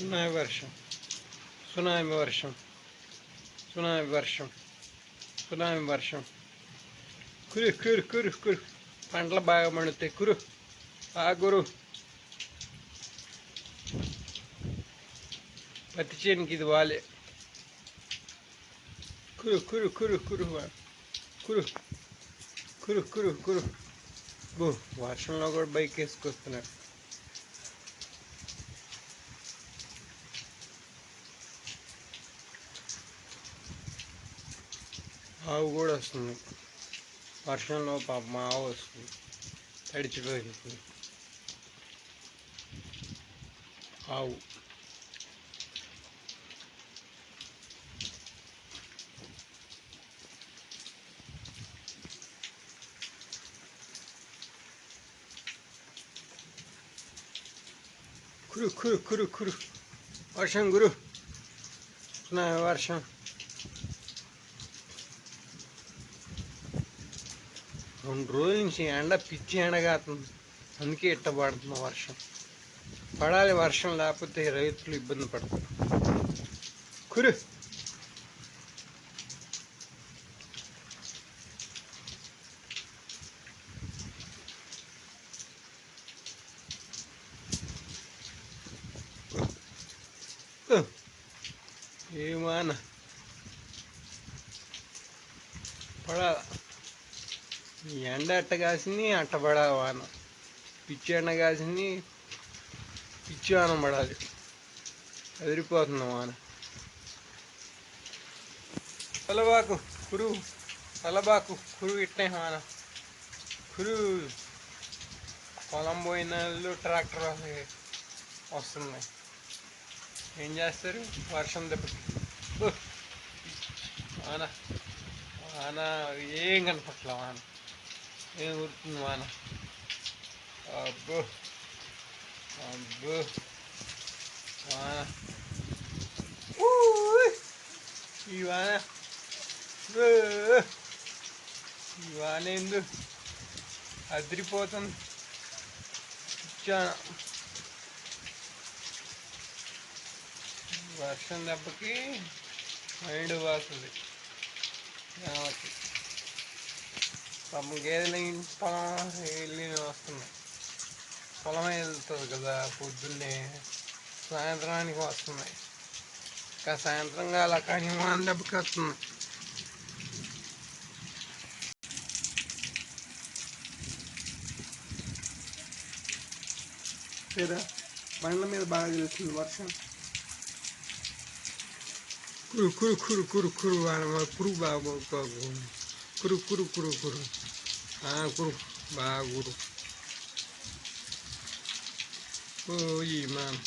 Tsunami వర్షం tsunami వర్షం tsunami వర్షం సునామీ వర్షం కురు కురు కురు కురు పంటలు బాగా పండుతాయి కురు ఆ గురు పత్తి చేనుకి ఇది వాలే కురు కురు కురు కురు వా- కురు కురు కురు కురు బో వర్షంలో కూడా బైక్ వేసుకొస్తున్నారు ఆవు కూడా వస్తుంది. వర్షంలో పాప మా ఆవు వస్తుంది. తడిచిపోయింది ఆవు. కురు కురు కురు కురు. వర్షం గురు. నా వర్షం. రెండు రోజుల నుంచి ఎండ పిచ్చి ఎండగా అందుకే ఇట్ట పడుతుంది వర్షం. పడాలి వర్షం లేకపోతే రైతులు ఇబ్బంది పడతారు. కురు. ఏమాన? పడాలా? ఈ ఎండ అట్ట కాసింది? అట్ట పడాలి వాన. పిచ్చి ఎండ కాసింది పిచ్చి వాన పడాలి. ఎదిరిపోతుంది వాన. తలబాకు కురు. తలబాకు కురు ఇట్టే వాన. కురు. పొలం పోయిన వాళ్ళు ట్రాక్టర్ వస్తున్నాయి. ఏం చేస్తారు? వర్షం దెబ్బకి. వాన. వాన ఏం కనపట్ల వాన? ఏం ఊరుతుంది వాన అబ్బో. అబ్బో. వాన. ఈ వాన. ఈ వాన ఎందు అదిరిపోతుంది. చాలా వర్షం దెబ్బకి మైండ్ జనాలకి పాపం గేదెలు ఇంటి పొలం వెళ్ళి వస్తున్నాయి. పొలం వెళ్తుంది కదా పొద్దున్నే సాయంత్రానికి వస్తున్నాయి. ఇంకా సాయంత్రం కాల కానీ మనం దెబ్బకి వస్తుంది లేదా బండ్ల మీద బాగా తెలుస్తుంది వర్షం? కురు కురు కురు కురు కురు కురు బాగా కురు కురు కురు కురు ఆ, కురు బాగా కురు ఓ ఈ మాన్